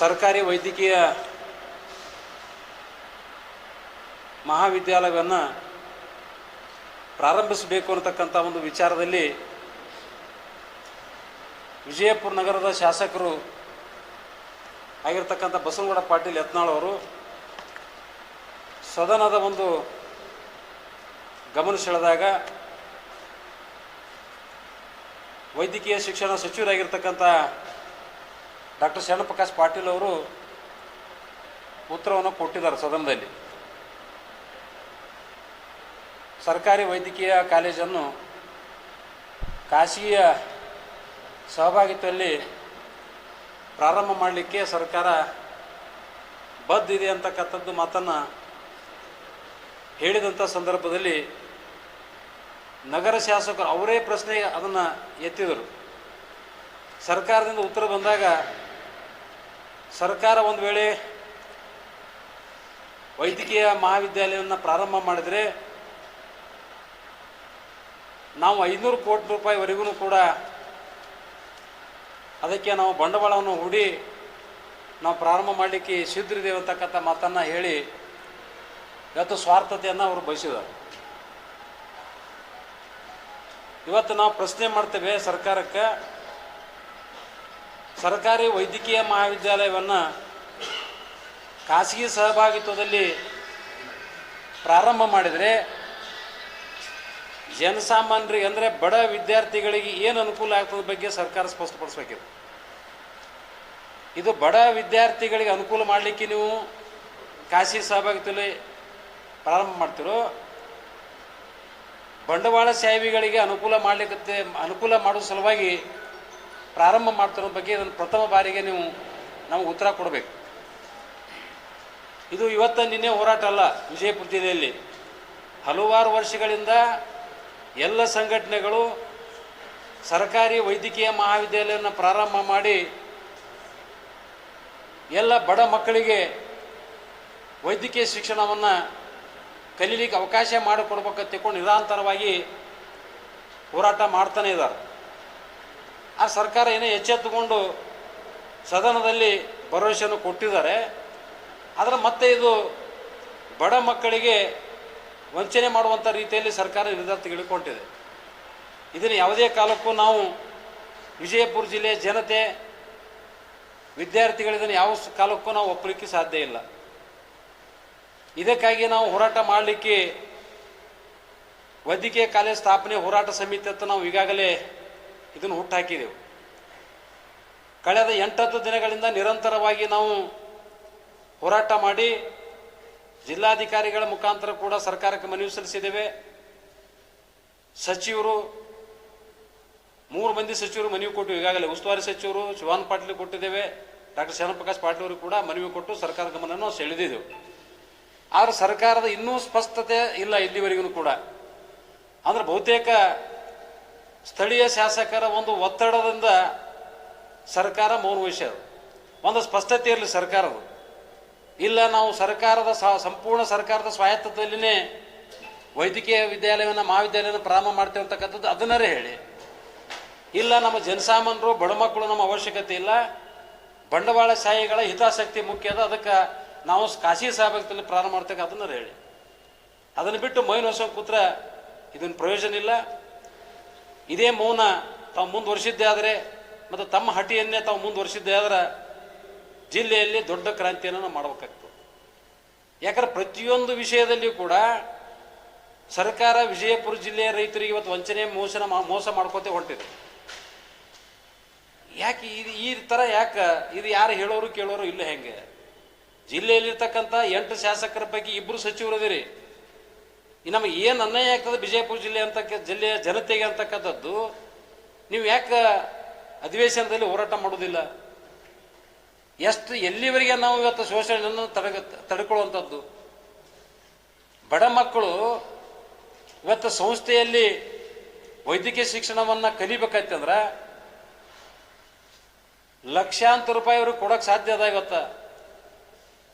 ಸರ್ಕಾರಿ ವೈದ್ಯಕೀಯ ಮಹಾವಿದ್ಯಾಲಯವನ್ನು ಪ್ರಾರಂಭಿಸಬೇಕು ಅನ್ನತಕ್ಕಂಥ ಒಂದು ವಿಚಾರದಲ್ಲಿ ವಿಜಯಪುರ ನಗರದ ಶಾಸಕರು ಆಗಿರ್ತಕ್ಕಂಥ ಬಸವನಗೌಡ ಪಾಟೀಲ್ ಯತ್ನಾಳ್ ಅವರು ಸದನದ ಒಂದು ಗಮನ ಸೆಳೆದಾಗ ವೈದ್ಯಕೀಯ ಶಿಕ್ಷಣ ಸಚಿವರಾಗಿರ್ತಕ್ಕಂಥ ಡಾಕ್ಟರ್ ಶರಣಪ್ರಕಾಶ್ ಪಾಟೀಲ್ ಅವರು ಉತ್ತರವನ್ನು ಕೊಟ್ಟಿದ್ದಾರೆ ಸದನದಲ್ಲಿ. ಸರ್ಕಾರಿ ವೈದ್ಯಕೀಯ ಕಾಲೇಜನ್ನು ಖಾಸಗಿಯ ಸಹಭಾಗಿತ್ವದಲ್ಲಿ ಪ್ರಾರಂಭ ಮಾಡಲಿಕ್ಕೆ ಸರ್ಕಾರ ಬದ್ಧ ಇದೆ ಅಂತಕ್ಕಂಥದ್ದು ಮಾತನ್ನು ಹೇಳಿದಂಥ ಸಂದರ್ಭದಲ್ಲಿ ನಗರ ಶಾಸಕರು ಅವರೇ ಪ್ರಶ್ನೆ ಅದನ್ನು ಎತ್ತಿದರು. ಸರ್ಕಾರದಿಂದ ಉತ್ತರ ಬಂದಾಗ ಸರ್ಕಾರ ಒಂದು ವೇಳೆ ವೈದ್ಯಕೀಯ ಮಹಾವಿದ್ಯಾಲಯವನ್ನು ಪ್ರಾರಂಭ ಮಾಡಿದರೆ ನಾವು ಐನೂರು ಕೋಟಿ ರೂಪಾಯಿವರೆಗೂ ಕೂಡ ಅದಕ್ಕೆ ನಾವು ಬಂಡವಾಳವನ್ನು ಹೂಡಿ ನಾವು ಪ್ರಾರಂಭ ಮಾಡಲಿಕ್ಕೆ ಸಿದ್ಧರಿದ್ದೇವೆ ಅಂತಕ್ಕಂಥ ಮಾತನ್ನು ಹೇಳಿ ಇವತ್ತು ಸ್ವಾರ್ಥತೆಯನ್ನು ಅವರು ಬಯಸಿದರು ಇವತ್ತು ನಾವು ಪ್ರಶ್ನೆ ಮಾಡ್ತೇವೆ ಸರ್ಕಾರಕ್ಕೆ. ಸರ್ಕಾರಿ ವೈದ್ಯಕೀಯ ಮಹಾವಿದ್ಯಾಲಯವನ್ನು ಖಾಸಗಿ ಸಹಭಾಗಿತ್ವದಲ್ಲಿ ಪ್ರಾರಂಭ ಮಾಡಿದರೆ ಜನಸಾಮಾನ್ಯರಿಗೆ ಅಂದರೆ ಬಡ ವಿದ್ಯಾರ್ಥಿಗಳಿಗೆ ಏನು ಅನುಕೂಲ ಆಗ್ತದ ಬಗ್ಗೆ ಸರ್ಕಾರ ಸ್ಪಷ್ಟಪಡಿಸ್ಬೇಕಿದೆ. ಇದು ಬಡ ವಿದ್ಯಾರ್ಥಿಗಳಿಗೆ ಅನುಕೂಲ ಮಾಡಲಿಕ್ಕೆ ನೀವು ಖಾಸಗಿ ಸಹಭಾಗಿತ್ವದಲ್ಲಿ ಪ್ರಾರಂಭ ಮಾಡ್ತಿರೋ, ಬಂಡವಾಳ ಸೇವೆಗಳಿಗೆ ಅನುಕೂಲ ಮಾಡಲಿಕ್ಕೆ ಅನುಕೂಲ ಮಾಡೋ ಸಲುವಾಗಿ ಪ್ರಾರಂಭ ಮಾಡ್ತಿರೋ ಬಗ್ಗೆ ಇದನ್ನು ಪ್ರಥಮ ಬಾರಿಗೆ ನೀವು ನಮಗೆ ಉತ್ತರ ಕೊಡಬೇಕು. ಇದು ಇವತ್ತ ನಿನ್ನೆ ಹೋರಾಟ ಅಲ್ಲ, ವಿಜಯಪುರ ಜಿಲ್ಲೆಯಲ್ಲಿ. ಹಲವಾರು ವರ್ಷಗಳಿಂದ ಎಲ್ಲ ಸಂಘಟನೆಗಳು ಸರ್ಕಾರಿ ವೈದ್ಯಕೀಯ ಮಹಾವಿದ್ಯಾಲಯವನ್ನು ಪ್ರಾರಂಭ ಮಾಡಿ ಎಲ್ಲ ಬಡ ಮಕ್ಕಳಿಗೆ ವೈದ್ಯಕೀಯ ಶಿಕ್ಷಣವನ್ನು ಕಲೀಲಿಕ್ಕೆ ಅವಕಾಶ ಮಾಡಿಕೊಡ್ಬೇಕಂತ ತಿಳ್ಕೊಂಡು ನಿರಂತರವಾಗಿ ಹೋರಾಟ ಮಾಡ್ತಾನೆ ಇದ್ದಾರೆ. ಆ ಸರ್ಕಾರ ಏನೇ ಎಚ್ಚೆತ್ತುಕೊಂಡು ಸದನದಲ್ಲಿ ಭರವಸೆಯನ್ನು ಕೊಟ್ಟಿದ್ದಾರೆ, ಆದರೆ ಮತ್ತೆ ಇದು ಬಡ ಮಕ್ಕಳಿಗೆ ವಂಚನೆ ಮಾಡುವಂಥ ರೀತಿಯಲ್ಲಿ ಸರ್ಕಾರ ನಿರ್ಧಾರ ತೆಗೆದುಕೊಂಡಿದೆ. ಇದನ್ನು ಯಾವುದೇ ಕಾಲಕ್ಕೂ ನಾವು ವಿಜಯಪುರ ಜಿಲ್ಲೆಯ ಜನತೆ ವಿದ್ಯಾರ್ಥಿಗಳಿದನ್ನು ಯಾವ ಕಾಲಕ್ಕೂ ನಾವು ಒಪ್ಪಲಿಕ್ಕೆ ಸಾಧ್ಯ ಇಲ್ಲ. ಇದಕ್ಕಾಗಿ ನಾವು ಹೋರಾಟ ಮಾಡಲಿಕ್ಕೆ, ವೈದ್ಯಕೀಯ ಕಾಲೇಜ್ ಸ್ಥಾಪನೆ ಹೋರಾಟ ಸಮಿತಿ ಅಂತ ನಾವು ಈಗಾಗಲೇ ಇದನ್ನು ಹುಟ್ಟಾಕಿದೆವು ಕಳೆದ ಎಂಟತ್ತು ದಿನಗಳಿಂದ ನಿರಂತರವಾಗಿ ನಾವು ಹೋರಾಟ ಮಾಡಿ ಜಿಲ್ಲಾಧಿಕಾರಿಗಳ ಮುಖಾಂತರ ಕೂಡ ಸರ್ಕಾರಕ್ಕೆ ಮನವಿ ಸಲ್ಲಿಸಿದ್ದೇವೆ. ಸಚಿವರು, ಮೂರು ಮಂದಿ ಸಚಿವರು ಮನವಿ ಕೊಟ್ಟು ಈಗಾಗಲೇ ಉಸ್ತುವಾರಿ ಸಚಿವರು ಶಿವಾನ್ ಪಾಟೀಲ್ ಕೊಟ್ಟಿದ್ದೇವೆ. ಡಾಕ್ಟರ್ ಶರಣಪ್ರಕಾಶ್ ಪಾಟೀಲ್ ಅವರು ಕೂಡ ಮನವಿ ಕೊಟ್ಟು ಸರ್ಕಾರ ಗಮನವನ್ನು ಸೆಳೆದಿದ್ದೆವು. ಆದರೆ ಸರ್ಕಾರದ ಇನ್ನೂ ಸ್ಪಷ್ಟತೆ ಇಲ್ಲ ಇಲ್ಲಿವರೆಗೂ ಕೂಡ. ಅಂದ್ರೆ ಬಹುತೇಕ ಸ್ಥಳೀಯ ಶಾಸಕರ ಒಂದು ಒತ್ತಡದಿಂದ ಸರ್ಕಾರ ಮೌರ್ವಿಷ್ಯ ಅದು. ಒಂದು ಸ್ಪಷ್ಟತೆ ಇರಲಿ ಸರ್ಕಾರವು ಇಲ್ಲ, ನಾವು ಸರ್ಕಾರದ ಸಂಪೂರ್ಣ ಸರ್ಕಾರದ ಸ್ವಾಯತ್ತದಲ್ಲಿನೇ ವೈದ್ಯಕೀಯ ವಿದ್ಯಾಲಯವನ್ನು, ಮಹಾವಿದ್ಯಾಲಯವನ್ನು ಪ್ರಾರಂಭ ಮಾಡ್ತೇವೆ ಅಂತಕ್ಕಂಥದ್ದು ಅದನ್ನರೇ ಹೇಳಿ. ಇಲ್ಲ, ನಮ್ಮ ಜನಸಾಮಾನ್ಯರು, ಬಡ ಮಕ್ಕಳು ನಮ್ಮ ಅವಶ್ಯಕತೆ ಇಲ್ಲ. ಬಂಡವಾಳ ಶಾಹಿಗಳ ಹಿತಾಸಕ್ತಿ ಮುಖ್ಯ ಅದ. ಅದಕ್ಕೆ ನಾವು ಖಾಸಗಿ ಸಹಭಾಗಿತ್ವದಲ್ಲಿ ಪ್ರಾರಂಭ ಮಾಡ್ತಕ್ಕ ಅದನ್ನ ಹೇಳಿ. ಅದನ್ನು ಬಿಟ್ಟು ಮೈನ್ ಹೊಸ ಕೂತ್ರ ಇದನ್ನು ಪ್ರಯೋಜನ ಇಲ್ಲ. ಇದೇ ಮೌನ ತಾವು ಮುಂದುವರಿಸಿದ್ದೇ ಆದರೆ ಮತ್ತು ತಮ್ಮ ಹಟಿಯನ್ನೇ ತಾವು ಮುಂದುವರಿಸಿದ್ದೇ ಆದರೆ ಜಿಲ್ಲೆಯಲ್ಲಿ ದೊಡ್ಡ ಕ್ರಾಂತಿಯನ್ನು ನಾವು ಮಾಡಬೇಕಾಗ್ತದೆ. ಯಾಕಂದ್ರೆ ಪ್ರತಿಯೊಂದು ವಿಷಯದಲ್ಲಿಯೂ ಕೂಡ ಸರ್ಕಾರ ವಿಜಯಪುರ ಜಿಲ್ಲೆಯ ರೈತರಿಗೆ ಇವತ್ತು ವಂಚನೆ ಮೋಸನ ಮೋಸ ಮಾಡ್ಕೋತೇ ಹೊರಟಿದೆ ಯಾಕೆ ಇದು ಈ ಥರ ಯಾಕೆ ಇದು ಯಾರು ಹೇಳೋರು ಕೇಳೋರು ಇಲ್ಲ ಹೆಂಗೆ? ಜಿಲ್ಲೆಯಲ್ಲಿರ್ತಕ್ಕಂಥ ಎಂಟು ಶಾಸಕರ ಪೈಕಿ ಇಬ್ಬರು ಸಚಿವರು ಈ ನಮಗೆ ಏನು ಅನ್ಯಾಯ ಆಗ್ತದೆ ವಿಜಯಪುರ ಜಿಲ್ಲೆ ಅಂತಕ್ಕ ಜಿಲ್ಲೆಯ ಜನತೆಗೆ ಅಂತಕ್ಕಂಥದ್ದು, ನೀವು ಯಾಕೆ ಅಧಿವೇಶನದಲ್ಲಿ ಹೋರಾಟ ಮಾಡೋದಿಲ್ಲ ಎಷ್ಟು ಎಲ್ಲಿವರೆಗೆ ನಾವು ಇವತ್ತು ಶೋಷಣೆಯನ್ನು ತಡೆಗ, ತಡ್ಕೊಳ್ಳುವಂಥದ್ದು? ಬಡ ಮಕ್ಕಳು ಇವತ್ತು ಸಂಸ್ಥೆಯಲ್ಲಿ ವೈದ್ಯಕೀಯ ಶಿಕ್ಷಣವನ್ನು ಕಲಿಬೇಕಾಯ್ತಂದ್ರೆ ಲಕ್ಷಾಂತರ ರೂಪಾಯಿ ಅವ್ರಿಗೆ ಕೊಡಕ್ಕೆ ಸಾಧ್ಯ ಅದ ಇವತ್ತು.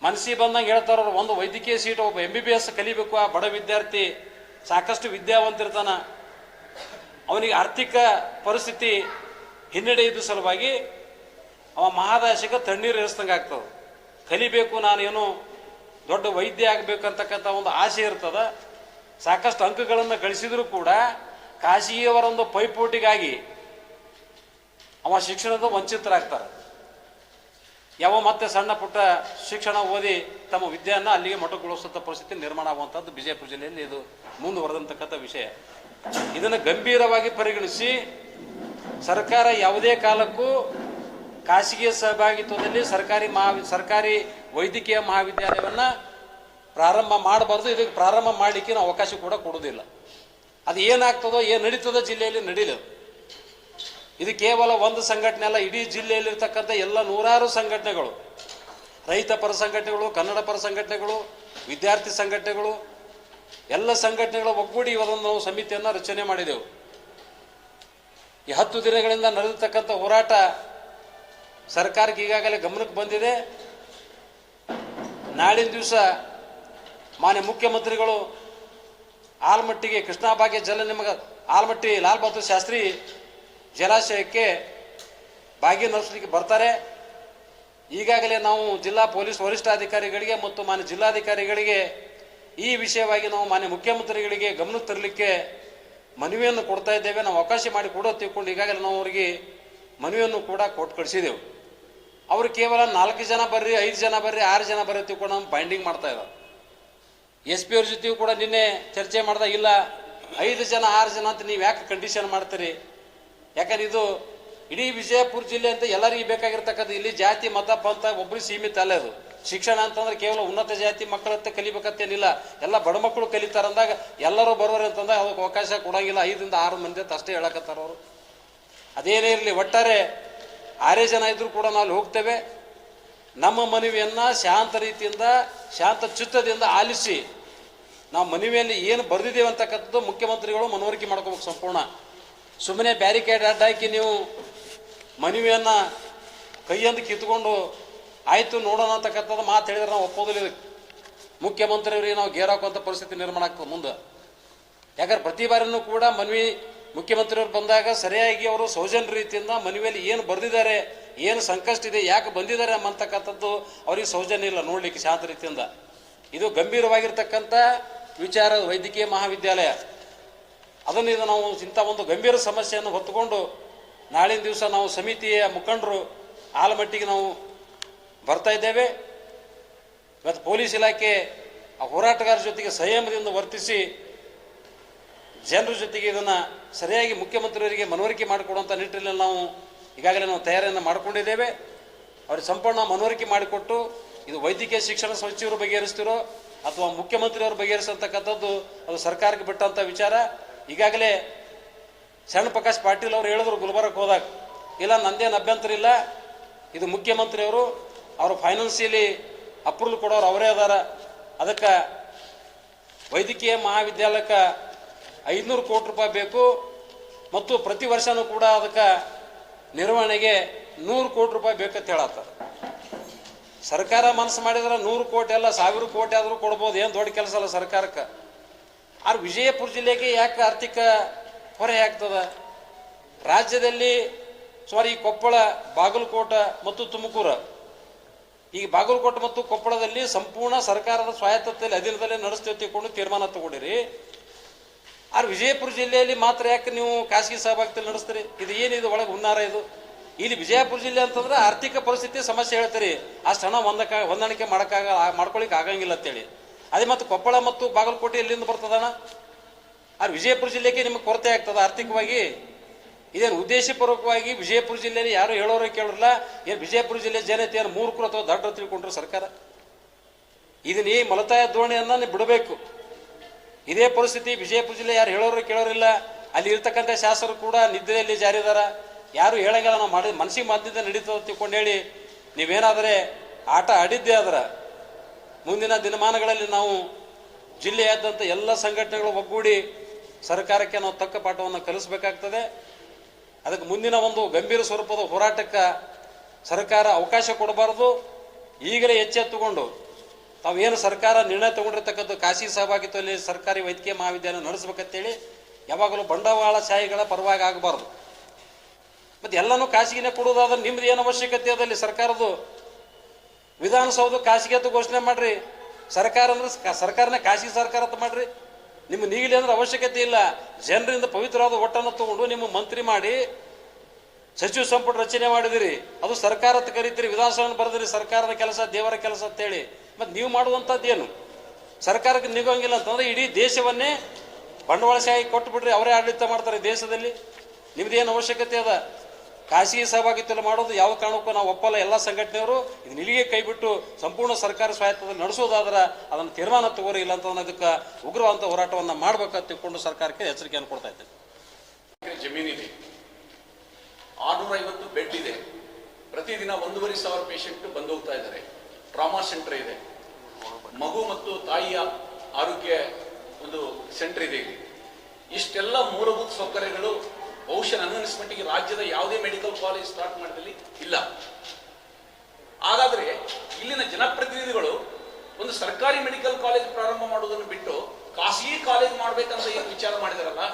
ಮನಸ್ಸಿಗೆ ಬಂದಂಗೆ ಹೇಳ್ತಾರ ಒಂದು ವೈದ್ಯಕೀಯ ಸೀಟ್, ಒಬ್ಬ ಎಂ ಬಿ ಬಿ ಎಸ್ ಕಲಿಬೇಕು, ಆ ಬಡ ವಿದ್ಯಾರ್ಥಿ ಸಾಕಷ್ಟು ವಿದ್ಯಾವಂತಿರ್ತಾನ ಅವನಿಗೆ ಆರ್ಥಿಕ ಪರಿಸ್ಥಿತಿ ಹಿನ್ನಡೆ ಇದ್ದ ಸಲುವಾಗಿ ಅವ ಮಹಾದಾಶಿಗೆ ತಣ್ಣೀರು ಇರಿಸ್ದಂಗೆ ಆಗ್ತದೆ. ಕಲಿಬೇಕು ನಾನೇನು ದೊಡ್ಡ ವೈದ್ಯ ಆಗಬೇಕಂತಕ್ಕಂಥ ಒಂದು ಆಸೆ ಇರ್ತದ. ಸಾಕಷ್ಟು ಅಂಕಗಳನ್ನು ಗಳಿಸಿದರೂ ಕೂಡ ಖಾಸಗಿಯವರೊಂದು ಪೈಪೋಟಿಗಾಗಿ ಅವ ಶಿಕ್ಷಣದ ವಂಚಿತರಾಗ್ತಾರೆ. ಯಾವ ಮತ್ತೆ ಸಣ್ಣ ಪುಟ್ಟ ಶಿಕ್ಷಣ ಓದಿ ತಮ್ಮ ವಿದ್ಯೆಯನ್ನು ಅಲ್ಲಿಗೆ ಮೊಟಕುಗೊಳಿಸುವಂಥ ಪರಿಸ್ಥಿತಿ ನಿರ್ಮಾಣ ಆಗುವಂಥದ್ದು ಬಿಜಾಪುರ ಜಿಲ್ಲೆಯಲ್ಲಿ ಇದು ಮುಂದುವರೆದಂತಕ್ಕಂಥ ವಿಷಯ. ಇದನ್ನು ಗಂಭೀರವಾಗಿ ಪರಿಗಣಿಸಿ ಸರ್ಕಾರ ಯಾವುದೇ ಕಾಲಕ್ಕೂ ಖಾಸಗಿ ಸಹಭಾಗಿತ್ವದಲ್ಲಿ ಸರ್ಕಾರಿ ಮಹಾ ಸರ್ಕಾರಿ ವೈದ್ಯಕೀಯ ಮಹಾವಿದ್ಯಾಲಯವನ್ನು ಪ್ರಾರಂಭ ಮಾಡಬಾರ್ದು, ಇದಕ್ಕೆ ಪ್ರಾರಂಭ ಮಾಡಲಿಕ್ಕೆ ನಾವು ಅವಕಾಶ ಕೂಡ ಕೊಡೋದಿಲ್ಲ ಅದು ಏನಾಗ್ತದೋ ಏನು ನಡೀತದೋ ಜಿಲ್ಲೆಯಲ್ಲಿ ನಡೀಲಿ ಇದು ಕೇವಲ ಒಂದು ಸಂಘಟನೆ ಅಲ್ಲ, ಇಡೀ ಜಿಲ್ಲೆಯಲ್ಲಿರ್ತಕ್ಕಂಥ ಎಲ್ಲ ನೂರಾರು ಸಂಘಟನೆಗಳು. ರೈತ ಪರ ಸಂಘಟನೆಗಳು, ಕನ್ನಡ ಪರ ಸಂಘಟನೆಗಳು, ವಿದ್ಯಾರ್ಥಿ ಸಂಘಟನೆಗಳು, ಎಲ್ಲ ಸಂಘಟನೆಗಳ ಒಗ್ಗೂಡಿ ಇವರೊಂದು ನಾವು ಸಮಿತಿಯನ್ನು ರಚನೆ ಮಾಡಿದೆವು. ಈ ಹತ್ತು ದಿನಗಳಿಂದ ನಡೆದಿರ್ತಕ್ಕಂಥ ಹೋರಾಟ ಸರ್ಕಾರಕ್ಕೆ ಈಗಾಗಲೇ ಗಮನಕ್ಕೆ ಬಂದಿದೆ. ನಾಳಿನ ದಿವಸ ಮಾನ್ಯ ಮುಖ್ಯಮಂತ್ರಿಗಳು ಆಲ್ಮಟ್ಟಿಗೆ ಕೃಷ್ಣಾ ಭಾಗ್ಯ ಜಲ ನಿಮಗ, ಆಲ್ಮಟ್ಟಿ ಲಾಲ್ ಬಹದ್ದೂರ್ ಶಾಸ್ತ್ರಿ ಜಲಾಶಯಕ್ಕೆ ಭಾಗ್ಯ ನಡೆಸಲಿಕ್ಕೆ ಬರ್ತಾರೆ. ಈಗಾಗಲೇ ನಾವು ಜಿಲ್ಲಾ ಪೊಲೀಸ್ ವರಿಷ್ಠಾಧಿಕಾರಿಗಳಿಗೆ ಮತ್ತು ಮಾನ್ಯ ಜಿಲ್ಲಾಧಿಕಾರಿಗಳಿಗೆ ಈ ವಿಷಯವಾಗಿ ನಾವು ಮಾನ್ಯ ಮುಖ್ಯಮಂತ್ರಿಗಳಿಗೆ ಗಮನಕ್ಕೆ ತರಲಿಕ್ಕೆ ಮನವಿಯನ್ನು ಕೊಡ್ತಾ ಇದ್ದೇವೆ. ನಾವು ಅವಕಾಶ ಮಾಡಿ ಕೂಡ ತಿಳ್ಕೊಂಡು ಈಗಾಗಲೇ ನಾವು ಅವರಿಗೆ ಮನವಿಯನ್ನು ಕೂಡ ಕೊಟ್ಟು ಕಳಿಸಿದೆವು. ಅವರು ಕೇವಲ ನಾಲ್ಕು ಜನ ಬರ್ರಿ, ಐದು ಜನ ಬರ್ರಿ, ಆರು ಜನ ಬರ್ರಿ ತಿಳ್ಕೊಂಡು ನಮ್ಮ ಬೈಂಡಿಂಗ್ ಮಾಡ್ತಾ ಇದ್ದಾರೆ ಎಸ್ ಪಿ ಅವ್ರ ಜೊತೆಗೂ ಕೂಡ ನಿನ್ನೆ ಚರ್ಚೆ ಮಾಡ್ದಾಗ, ಇಲ್ಲ, ಐದು ಜನ, ಆರು ಜನ ಅಂತ ನೀವು ಯಾಕೆ ಕಂಡೀಷನ್ ಮಾಡ್ತೀರಿ? ಯಾಕಂದ್ರೆ ಇದು ಇಡೀ ವಿಜಯಪುರ ಜಿಲ್ಲೆ ಅಂತ ಎಲ್ಲರಿಗೂ ಬೇಕಾಗಿರ್ತಕ್ಕಂಥ ಇಲ್ಲಿ ಜಾತಿ, ಮತ, ಪಂಥ ಒಬ್ಬರು ಸೀಮಿತ ಅಲ್ಲ ಅದು. ಶಿಕ್ಷಣ ಅಂತಂದ್ರೆ ಕೇವಲ ಉನ್ನತ ಜಾತಿ ಮಕ್ಕಳತ್ತೆ ಕಲಿಬೇಕಂತೇನಿಲ್ಲ. ಎಲ್ಲ ಬಡ ಮಕ್ಕಳು ಕಲಿತಾರೆ ಅಂದಾಗ ಎಲ್ಲರೂ ಬರೋರು ಅಂತಂದಾಗ ಅದಕ್ಕೆ ಅವಕಾಶ ಕೊಡಂಗಿಲ್ಲ. ಐದರಿಂದ ಆರು ಮಂದಿ ಅಂತ ಅಷ್ಟೇ ಹೇಳಕತ್ತಾರ ಅವರು. ಅದೇನೇ ಇರಲಿ, ಒಟ್ಟಾರೆ ಆರೇ ಜನ ಇದ್ರೂ ಕೂಡ ನಾವು ಹೋಗ್ತೇವೆ. ನಮ್ಮ ಮನವಿಯನ್ನು ಶಾಂತ ರೀತಿಯಿಂದ, ಶಾಂತ ಚಿತ್ತದಿಂದ ಆಲಿಸಿ, ನಾವು ಮನವಿಯಲ್ಲಿ ಏನು ಬರೆದಿದ್ದೇವೆ ಅಂತಕ್ಕಂಥದ್ದು ಮುಖ್ಯಮಂತ್ರಿಗಳು ಮನವರಿಕೆ ಮಾಡ್ಕೋಬೇಕು ಸಂಪೂರ್ಣ. ಸುಮ್ಮನೆ ಬ್ಯಾರಿಕೇಡ್ ಅಡ್ಡಾಕಿ ನೀವು ಮನವಿಯನ್ನು ಕೈಯಂದು ಕಿತ್ಕೊಂಡು, ಆಯಿತು ನೋಡೋಣ ಅಂತಕ್ಕಂಥದ್ದು ಮಾತು ಹೇಳಿದ್ರೆ ನಾವು ಒಪ್ಪೋದಿಲ್ಲ ಇದಕ್ಕೆ. ಮುಖ್ಯಮಂತ್ರಿಯವರಿಗೆ ನಾವು ಗೇರಾಕುವಂಥ ಪರಿಸ್ಥಿತಿ ನಿರ್ಮಾಣ ಆಗ್ತದೆ ಮುಂದೆ. ಯಾಕಂದ್ರೆ ಪ್ರತಿ ಬಾರಿನೂ ಕೂಡ ಮನವಿ ಮುಖ್ಯಮಂತ್ರಿಯವರು ಬಂದಾಗ ಸರಿಯಾಗಿ ಅವರು ಸೌಜನ್ಯ ರೀತಿಯಿಂದ ಮನವಿಯಲ್ಲಿ ಏನು ಬರೆದಿದ್ದಾರೆ, ಏನು ಸಂಕಷ್ಟ ಇದೆ ಯಾಕೆ ಬಂದಿದ್ದಾರೆ ಅಂಬಂತಕ್ಕಂಥದ್ದು ಅವ್ರಿಗೆ ಸೌಜನ್ಯ ಇಲ್ಲ ನೋಡಲಿಕ್ಕೆ ಶಾಂತ ರೀತಿಯಿಂದ. ಇದು ಗಂಭೀರವಾಗಿರ್ತಕ್ಕಂಥ ವಿಚಾರ ವೈದ್ಯಕೀಯ ಮಹಾವಿದ್ಯಾಲಯ. ಅದನ್ನು ಇದು ನಾವು ಇಂಥ ಒಂದು ಗಂಭೀರ ಸಮಸ್ಯೆಯನ್ನು ಹೊತ್ತುಕೊಂಡು ನಾಳಿನ ದಿವಸ ನಾವು ಸಮಿತಿಯ ಮುಖಂಡರು ಆಲಮಟ್ಟಿಗೆ ನಾವು ಬರ್ತಾ ಇದ್ದೇವೆ. ಇವತ್ತು ಪೊಲೀಸ್ ಇಲಾಖೆ ಆ ಹೋರಾಟಗಾರರ ಜೊತೆಗೆ ಸಂಯಮದಿಂದ ವರ್ತಿಸಿ ಜನರ ಜೊತೆಗೆ ಇದನ್ನು ಸರಿಯಾಗಿ ಮುಖ್ಯಮಂತ್ರಿಯವರಿಗೆ ಮನವರಿಕೆ ಮಾಡಿಕೊಡುವಂಥ ನಿಟ್ಟಿನಲ್ಲಿ ನಾವು ಈಗಾಗಲೇ ನಾವು ತಯಾರಿಯನ್ನು ಮಾಡಿಕೊಂಡಿದ್ದೇವೆ. ಅವ್ರಿಗೆ ಸಂಪೂರ್ಣ ಮನವರಿಕೆ ಮಾಡಿಕೊಟ್ಟು ಇದು ವೈದ್ಯಕೀಯ ಶಿಕ್ಷಣ ಸಚಿವರು ಬಗೆಹರಿಸ್ತಿರೋ ಅಥವಾ ಮುಖ್ಯಮಂತ್ರಿಯವರು ಬಗೆಹರಿಸತಕ್ಕಂಥದ್ದು ಅದು ಸರ್ಕಾರಕ್ಕೆ ಬಿಟ್ಟಂಥ ವಿಚಾರ. ಈಗಾಗಲೇ ಶರಣ ಪ್ರಕಾಶ್ ಪಾಟೀಲ್ ಅವರು ಹೇಳಿದ್ರು ಗುಲ್ಬರ್ಗಕ್ಕೆ ಹೋದಾಗ, ಇಲ್ಲ, ನಂದೇನು ಅಭ್ಯಂತರ ಇಲ್ಲ, ಇದು ಮುಖ್ಯಮಂತ್ರಿಯವರು ಅವರು ಫೈನಾನ್ಸಿಯಲಿ ಅಪ್ರೂವಲ್ ಕೊಡೋರು ಅವರೇ ಅದಾರ. ಅದಕ್ಕೆ ವೈದ್ಯಕೀಯ ಮಹಾವಿದ್ಯಾಲಯಕ್ಕೆ ಐದುನೂರು ಕೋಟಿ ರೂಪಾಯಿ ಬೇಕು, ಮತ್ತು ಪ್ರತಿ ವರ್ಷವೂ ಕೂಡ ಅದಕ್ಕೆ ನಿರ್ವಹಣೆಗೆ ನೂರು ಕೋಟಿ ರೂಪಾಯಿ ಬೇಕಂತ ಹೇಳತ್ತಾರೆ. ಸರ್ಕಾರ ಮನಸ್ಸು ಮಾಡಿದ್ರೆ ನೂರು ಕೋಟಿ ಅಲ್ಲ, ಸಾವಿರ ಕೋಟಿ ಆದರೂ ಕೊಡ್ಬೋದು, ಏನು ದೊಡ್ಡ ಕೆಲಸ ಅಲ್ಲ ಸರ್ಕಾರಕ್ಕೆ. ಆದ್ರೆ ವಿಜಯಪುರ ಜಿಲ್ಲೆಗೆ ಯಾಕೆ ಆರ್ಥಿಕ ಹೊರೆ ಆಗ್ತದ? ರಾಜ್ಯದಲ್ಲಿ ಸಾರಿ ಕೊಪ್ಪಳ, ಬಾಗಲಕೋಟೆ ಮತ್ತು ತುಮಕೂರು. ಈಗ ಬಾಗಲಕೋಟೆ ಮತ್ತು ಕೊಪ್ಪಳದಲ್ಲಿ ಸಂಪೂರ್ಣ ಸರ್ಕಾರದ ಸ್ವಾಯತ್ತತೆಯಲ್ಲಿ ಅಧೀನದಲ್ಲೇ ನಡೆಸ್ತೇವೆ ತಿಳ್ಕೊಂಡು ತೀರ್ಮಾನ ತಗೊಂಡಿರಿ. ಆದ್ರೆ ವಿಜಯಪುರ ಜಿಲ್ಲೆಯಲ್ಲಿ ಮಾತ್ರ ಯಾಕೆ ನೀವು ಖಾಸಗಿ ಸಹಭಾಗಿತ್ವದಲ್ಲಿ ನಡೆಸ್ತೀರಿ? ಇದು ಏನಿದು ಒಳಗೆ ಹುನ್ನಾರ ಇದು? ಇಲ್ಲಿ ವಿಜಯಪುರ ಜಿಲ್ಲೆ ಅಂತಂದ್ರೆ ಆರ್ಥಿಕ ಪರಿಸ್ಥಿತಿ ಸಮಸ್ಯೆ ಹೇಳ್ತೀರಿ. ಆ ಹಣ ಹೊಂದಕ ಹೊಂದಾಣಿಕೆ ಮಾಡೋಕ್ಕಾಗ ಮಾಡ್ಕೊಳಿಕ್ಕೆ ಆಗಂಗಿಲ್ಲ ಅಂತೇಳಿ. ಅದೇ ಮತ್ತು ಕೊಪ್ಪಳ ಮತ್ತು ಬಾಗಲಕೋಟೆ ಎಲ್ಲಿಂದ ಬರ್ತದಣ್ಣ? ಆದ್ರೆ ವಿಜಯಪುರ ಜಿಲ್ಲೆಗೆ ನಿಮಗೆ ಕೊರತೆ ಆಗ್ತದ ಆರ್ಥಿಕವಾಗಿ? ಇದೇನು ಉದ್ದೇಶಪೂರ್ವಕವಾಗಿ ವಿಜಯಪುರ ಜಿಲ್ಲೆಯಲ್ಲಿ ಯಾರು ಹೇಳೋರು ಕೇಳಿರಲ್ಲ. ಏನು ವಿಜಯಪುರ ಜಿಲ್ಲೆ ಜನತೆ ಏನು ಮೂರ್ಖರು ಅಥವಾ ದಡ್ಡ ತಿಳ್ಕೊಂಡ್ರು ಸರ್ಕಾರ? ಇದನ್ನ ಈ ಮಲತಾಯ ಧೋರಣೆಯನ್ನು ನೀವು ಬಿಡಬೇಕು. ಇದೇ ಪರಿಸ್ಥಿತಿ ವಿಜಯಪುರ ಜಿಲ್ಲೆ ಯಾರು ಹೇಳೋರು ಕೇಳೋರಿಲ್ಲ. ಅಲ್ಲಿ ಇರ್ತಕ್ಕಂಥ ಶಾಸಕರು ಕೂಡ ನಿದ್ರೆಯಲ್ಲಿ ಜಾರಿದಾರ. ಯಾರು ಹೇಳಂಗಿಲ್ಲ, ನಾವು ಮಾಡಿದ ಮನಸ್ಸಿಗೆ ಮಾತಿನಿಂದ ನಡೀತದ ತಿಳ್ಕೊಂಡು ಹೇಳಿ. ನೀವೇನಾದರೆ ಆಟ ಆಡಿದ್ದೇ ಆದ್ರೆ ಮುಂದಿನ ದಿನಮಾನಗಳಲ್ಲಿ ನಾವು ಜಿಲ್ಲೆಯಾದ್ಯಂತ ಎಲ್ಲ ಸಂಘಟನೆಗಳು ಒಗ್ಗೂಡಿ ಸರ್ಕಾರಕ್ಕೆ ನಾವು ತಕ್ಕ ಪಾಠವನ್ನು ಕಲಿಸಬೇಕಾಗ್ತದೆ. ಅದಕ್ಕೆ ಮುಂದಿನ ಒಂದು ಗಂಭೀರ ಸ್ವರೂಪದ ಹೋರಾಟಕ್ಕೆ ಸರ್ಕಾರ ಅವಕಾಶ ಕೊಡಬಾರದು. ಈಗಲೇ ಎಚ್ಚೆತ್ತುಕೊಂಡು ತಾವೇನು ಸರ್ಕಾರ ನಿರ್ಣಯ ತಗೊಂಡಿರ್ತಕ್ಕಂಥ ಖಾಸಗಿ ಸಹಭಾಗಿತ್ವದಲ್ಲಿ ಸರ್ಕಾರಿ ವೈದ್ಯಕೀಯ ಮಹಾವಿದ್ಯಾಲಯ ನಡೆಸ್ಬೇಕಂತೇಳಿ ಯಾವಾಗಲೂ ಬಂಡವಾಳ ಶಾಹಿಗಳ ಪರವಾಗಿ ಆಗಬಾರ್ದು. ಮತ್ತೆ ಎಲ್ಲನೂ ಖಾಸಗಿನೇ ಕೊಡೋದಾದ್ರೆ ನಿಮ್ದು ಏನು ಅವಶ್ಯಕತೆ ಅದಲ್ಲಿ ಸರ್ಕಾರದ್ದು? ವಿಧಾನಸೌಧ ಖಾಸಗಿ ಅಂತ ಘೋಷಣೆ ಮಾಡ್ರಿ. ಸರ್ಕಾರ ಅಂದ್ರೆ ಸರ್ಕಾರನ ಖಾಸಗಿ ಸರ್ಕಾರ ಅಂತ ಮಾಡ್ರಿ. ನಿಮ್ಮ ನೀಲಿ ಅಂದ್ರೆ ಅವಶ್ಯಕತೆ ಇಲ್ಲ. ಜನರಿಂದ ಪವಿತ್ರವಾದ ಒಟ್ಟನ್ನು ತಗೊಂಡು ನಿಮ್ಮ ಮಂತ್ರಿ ಮಾಡಿ, ಸಚಿವ ಸಂಪುಟ ರಚನೆ ಮಾಡಿದಿರಿ. ಅದು ಸರ್ಕಾರ ಅಂತ ಕರಿತೀರಿ. ವಿಧಾನಸಭೆ ಬರೆದಿರಿ. ಸರ್ಕಾರದ ಕೆಲಸ, ದೇವರ ಕೆಲಸ ಅಂತೇಳಿ ಮತ್ತೆ ನೀವು ಮಾಡುವಂಥದ್ದು ಏನು? ಸರ್ಕಾರಕ್ಕೆ ನಿಗೋಂಗಿಲ್ಲ ಅಂತಂದ್ರೆ ಇಡೀ ದೇಶವನ್ನೇ ಬಂಡವಾಳಶಾಹಿ ಕೊಟ್ಟು ಬಿಡ್ರಿ ಅವರೇ ಆಡಳಿತ ಮಾಡ್ತಾರೆ ದೇಶದಲ್ಲಿ. ನಿಮ್ದೇನು ಅವಶ್ಯಕತೆ ಅದ? ಖಾಸಗಿ ಸಹಭಾಗಿತ್ವ ಮಾಡೋದು ಯಾವ ಕಾರಣಕ್ಕೂ ನಾವು ಒಪ್ಪಲ್ಲ. ಎಲ್ಲ ಸಂಘಟನೆಯವರು ಇದು ನಿಲಿಗೆ ಕೈಬಿಟ್ಟು ಸಂಪೂರ್ಣ ಸರ್ಕಾರ ಸ್ವಾಯತ್ತದಲ್ಲಿ ನಡೆಸೋದಾದ್ರೆ ಅದನ್ನು ತೀರ್ಮಾನ ತಗೋರಿ ಇಲ್ಲ ಅಂತ ಅದಕ್ಕೆ ಉಗ್ರವಾದಂಥ ಹೋರಾಟವನ್ನು ಮಾಡ್ಬೇಕಂತ ತಿಳ್ಕೊಂಡು ಸರ್ಕಾರಕ್ಕೆ ಎಚ್ಚರಿಕೆಯನ್ನು ಕೊಡ್ತಾ ಇದ್ದೇನೆ. ಜಮೀನಿದೆ. ಆರ್ನೂರ ಐವತ್ತು ಬೆಡ್ ಇದೆ. ಪ್ರತಿದಿನ ಒಂದೂವರೆ ಸಾವಿರ ಪೇಷಂಟ್ ಬಂದು ಹೋಗ್ತಾ ಇದ್ದಾರೆ. ಟ್ರಾಮಾ ಸೆಂಟರ್ ಇದೆ. ಮಗು ಮತ್ತು ತಾಯಿಯ ಆರೋಗ್ಯ ಒಂದು ಸೆಂಟರ್ ಇದೆ ಇಷ್ಟೆಲ್ಲ ಮೂಲಭೂತ ಸೌಕರ್ಯಗಳು ಬಹುಶಃ ನನ್ನ ರಾಜ್ಯದ ಯಾವುದೇ ಮೆಡಿಕಲ್ ಕಾಲೇಜ್ ಸ್ಟಾರ್ಟ್ ಮಾಡಿದಲ್ಲಿ ಇಲ್ಲ. ಹಾಗಾದ್ರೆ ಇಲ್ಲಿನ ಜನಪ್ರತಿನಿಧಿಗಳು ಒಂದು ಸರ್ಕಾರಿ ಮೆಡಿಕಲ್ ಕಾಲೇಜ್ ಪ್ರಾರಂಭ ಮಾಡುವುದನ್ನು ಬಿಟ್ಟು ಖಾಸಗಿ ಕಾಲೇಜ್ ಮಾಡ್ಬೇಕಂತ ಏನು ವಿಚಾರ ಮಾಡಿದಾರಲ್ಲ,